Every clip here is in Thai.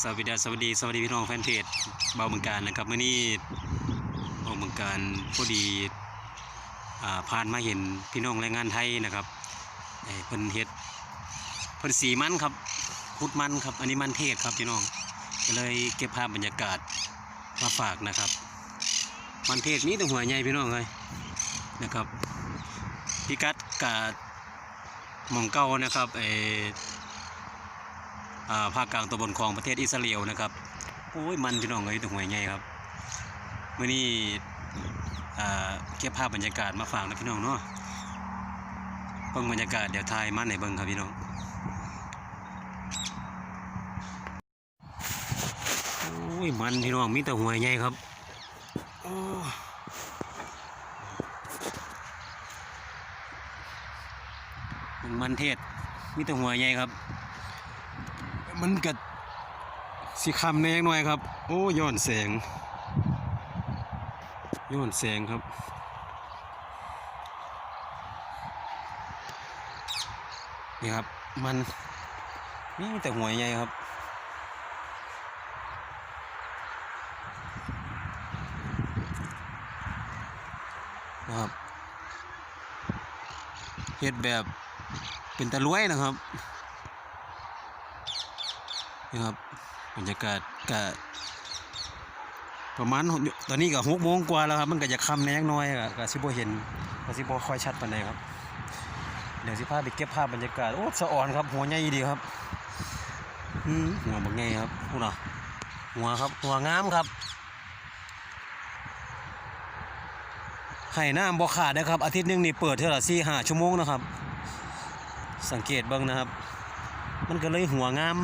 สวัสดีสวัสดีสวัสดีพี่น้องแฟนเพจเบาเมืองการนะครับเมื่อนี้เบาเมืองการพอดีอ่าผ่านมาเห็นพี่น้องแรงงานไทยนะครับเอ่อเพิ่นเฮ็ดเพิ่นสีมันครับพุดมันครับอันนี้มันเทศครับพี่น้องก็เลยเก็บภาพบรรยากาศมาฝากนะครับ มันเทศมีแต่หัวใหญ่พี่น้องเลยนะครับพิกัดกาดมองเก้านะครับเอ ภาคกลางตะบนของประเทศอิสราเอลนะครับโอ้ยมันพี่น้องเอ้ยตัวหวยใหญ่ครับเมื่อนี้อ่าเก็บภาพบรรยากาศมาฝากนะพี่น้องเนาะเบิ่งบรรยากาศเดี๋ยวถ่ายมันให้เบิ่งครับพี่น้องโอ้ยมันพี่น้องมีแต่หวยใหญ่ครับมันเทศมีแต่หัวใหญ่ครับ มันกัดสีคำแนงหน่อยครับ โอ้ย้อนแสงย้อนแสงครับนี่ครับ มันนี่แต่หัวใหญ่ครับนะครับเฮ็ดแบบเป็นตะลวยนะครับ นี่ครับบรรยากาศก็ประมาณตอนนี้ก็หกโมงกว่าแล้วครับ มันก็จะค่ำแน่น้อยก็สิบ่เห็นก็สิบ่ค่อยชัดปานใดครับ เดี๋ยวสิพาไปเก็บภาพบรรยากาศโอ้สะอ่อนครับ หัวใหญ่ดีครับหัวบักใหญ่ครับพูดเนาะหัวครับหัวงามครับให้น้ำบ่ขาดนะครับ อาทิตย์หนึงนี่เปิดเท่าไหร่สี่ห้าชั่วโมงนะครับ สังเกตบิ่งนะครับ มันก็เลยหัวงาม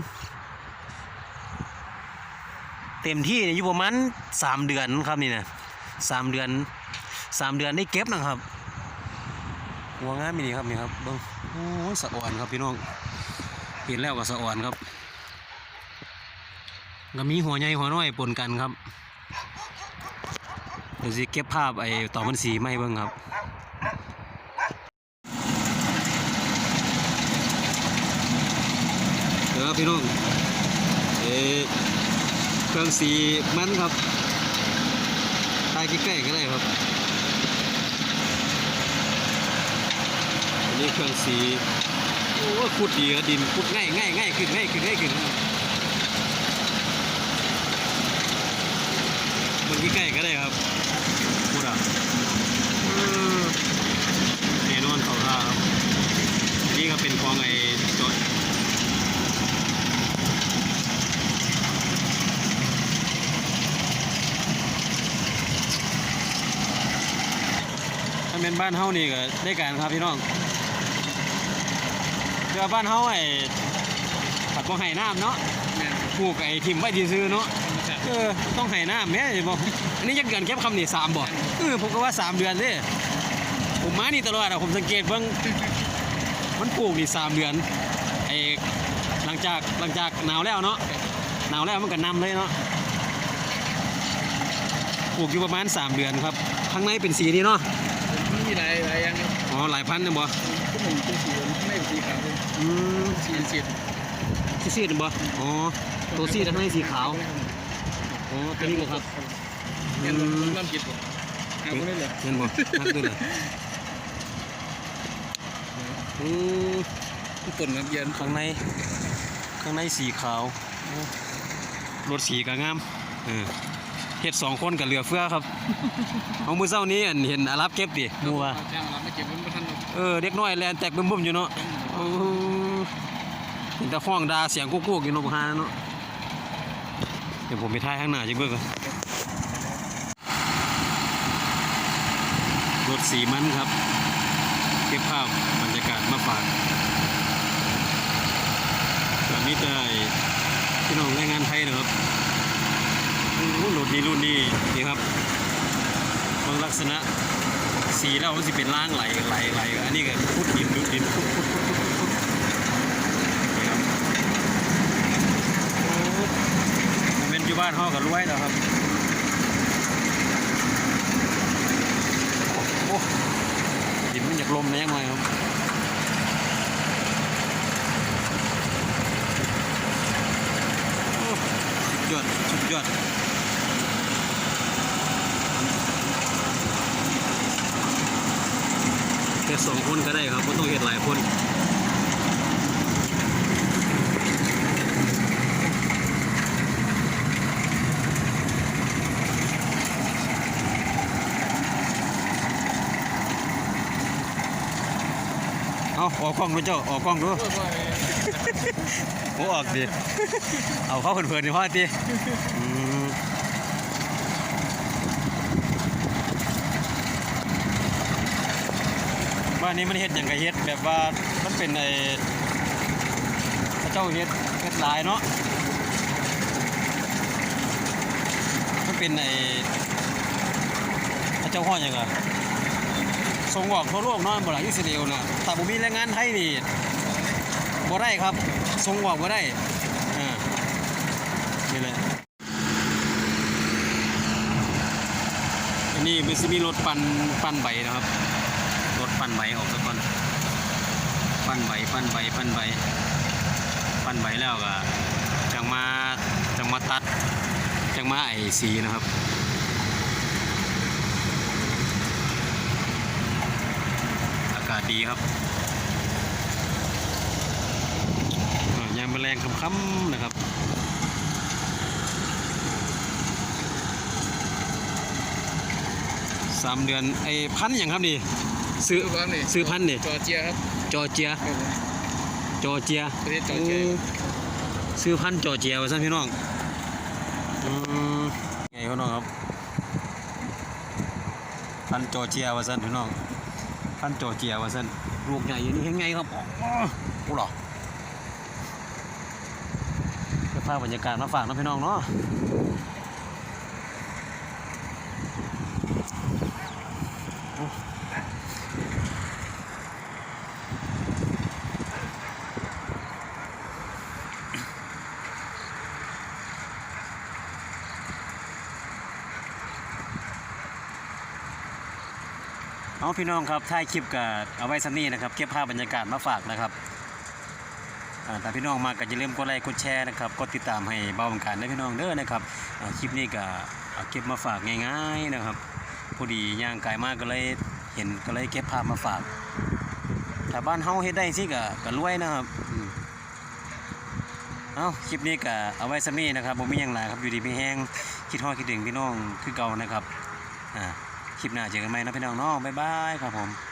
เต็มที่เนี่ยอยู่ประมาณสามเดือนครับนี่นะสามเดือนสามเดือนได้เก็บนะครับหัวงามมีนี่ครับนี่ครับเบิ้งโอ้สะอ่อนครับพี่น้องเห็นแล้วก็สะอ่อนครับก็มีหัวใหญ่หัวน้อยปนกันครับเดี๋ยวสิเก็บภาพไอ้ต่อมันสีไม่เบิ้งครับเดี๋ยวครับพี่น้องเอ๊ เครื่องสีมันครับตายใกล้ๆก็ได้ครับ อันนี้เครื่องสี โอ้ขุดดีครับดินขุดง่ายง่ายง่ายขึ้นง่ายขึ้นง่ายขึ้นมันใกล้ๆก็ได้ครับขุดอะเออแน่นอนเขาท่าครับ อันนี่ก็เป็นของไอ้จด ถ้าเป็น บ้านเฮานี่ก็ได้การครับพี่น้องเรือบ้านเฮาไอ้ผัดบ่ให้น้ำเนาะปลูกไอ้ทิมไว้ที่ซื้อเนาะเออต้องให้น้ำแม่สิบ่อันนี้จะเกินแค่คำนี่สามบ่เออผมก็ว่าสามเดือนเด้ผมมานี่ตลอดอะผมสังเกตเบิ่งมันปลูกนี่สามเดือนไอ้หลังจากหลังจากหนาวแล้วเนาะหนาวแล้วมันก็นำเลยเนาะปลูกอยู่ประมาณสามเดือนครับข้างในเป็นสีนี้เนาะ มีหลายหลายอย่างครับอ๋อหลายพันนะบ่ทุกหนึ่งเป็นสีไม่เป็นสีขาวเลยอืมสีสีสีซีดนะบ่อ๋อตัวซีดข้างในสีขาวอ๋อตัวนี้บ่ครับเห็นน้ำจิตบ่เอาคนนี้เลยเห็นบ่ฮักด้วยเลยอืมทุกต้นครับเย็นข้างในข้างในสีขาวโอ้รถสีก็งามเออ เฮ็ดสองคนกับเรือเฟือครับเอามื้อเช้านี้อันเห็นอารับเก็บดิหมู่ว่าแจ้งเราไม่เก็บมันไม่ทันหรอกเออเด็กน้อยแลนแตกบึ้มๆอยู่เนาะเออเห็นแต่ฟ้องดาเสียงกุ๊กๆอยู่เนาะบ่ฮาเนาะเดี๋ยวผมไปถ่ายข้างหน้าจักเบิ่งก่อนรถสีมันครับ เก็บภาพบรรยากาศมาฝากตอนนี้ได้พี่น้องแรงงานไทยนะครับ โอ้รถนี้รุ่นนี้นี่ครับบางลักษณะสีแล้วมันสิเป็นล่างไหลไหลไหลอันนี้ก็พุดดินดูดดินพุดพุดพุดพุดพุดนี่ครับมันเป็นอยู่บ้านห้อกับรวยแล้วครับโอ้ดินมันอยากลมแรงหน่อยครับโอ้ยอดสุดยอดเฮ็ด สองคนก็ได้ครับบ่ต้องเฮ็ดหลายคนเอาออกกล้องดูเจ้าออกกล้องดูโอ้ยว่าไงโอ้ออกดิเอาเข้าเพลินๆดิพ่อตี บ้านนี้มันเฮ็ดอย่างกะเฮ็ดแบบว่ามันเป็นไอ้พระเจ้าเฮ็ดเฮ็ดหลายเนาะมันเป็นไอ้พระเจ้าห้อหยังอะส่งออกทั่วโลกเนาะบ่ล่ะอิสราเอลน่ะถ้าบ่มีแรงงานไทยนี่บ่ได้ครับส่งออกบ่ได้อ่านี่แหละอันนี้มันสิมีรถปั่นปั่นใบนะครับ ปั่นใบออกซะก่อนปั่นใบปั่นใบปั่นใบปั่นใบแล้วก็จังมาจังมาตัดจังมาไอสีนะครับอากาศดีครับยามแมลงค่ำๆนะครับสามเดือนไอ้พันธุ์อย่างครับนี่ ซื้อซื้อบ้านนี่ซื้อพันธุ์นี่จอร์เจียครับจอร์เจียครับผมจอร์เจียประเทศจอร์เจียโซื้อพันธุ์จอร์เจียไว้ซะพี่น้องอืมไงพี่น้องครับ พันธุ์จอร์เจียไว้ซะพี่น้องพันธุ์จอร์เจียไว้ซะลูกใหญ่อยู่นี่เห็นไงครับอ๋อโอ้หรอเพื่อภาพบรรยากาศมาฝากน้องพี่น้องเนาะ เอาพี่น้องครับถ่ายคลิปกับเอาไว้สันนี่นะครับเก็บภาพบรรยากาศมาฝากนะครับอ่าแต่พี่น้องมาก็อย่าลืมกดไลค์กดแชร์นะครับกดติดตามให้เบาบังการได้พี่น้องเด้อนะครับคลิปนี้ก็เอาเก็บมาฝากง่ายๆนะครับพอดีย่างกายมากก็เลยเห็นก็เลยเก็บภาพมาฝากถ้าบ้านเฮาเฮ็ดได้สิก็ก็รวยนะครับเอาคลิปนี้ก็เอาไว้สักนี้นะครับบ่มีหยังหลายครับอยู่ดีมีแห้งคิดฮอดคิดถึงพี่น้องคือเก่านะครับอ่า คลิปหน้าเจอกันใหม่นะพี่น้องเนาะบ๊ายบายครับผม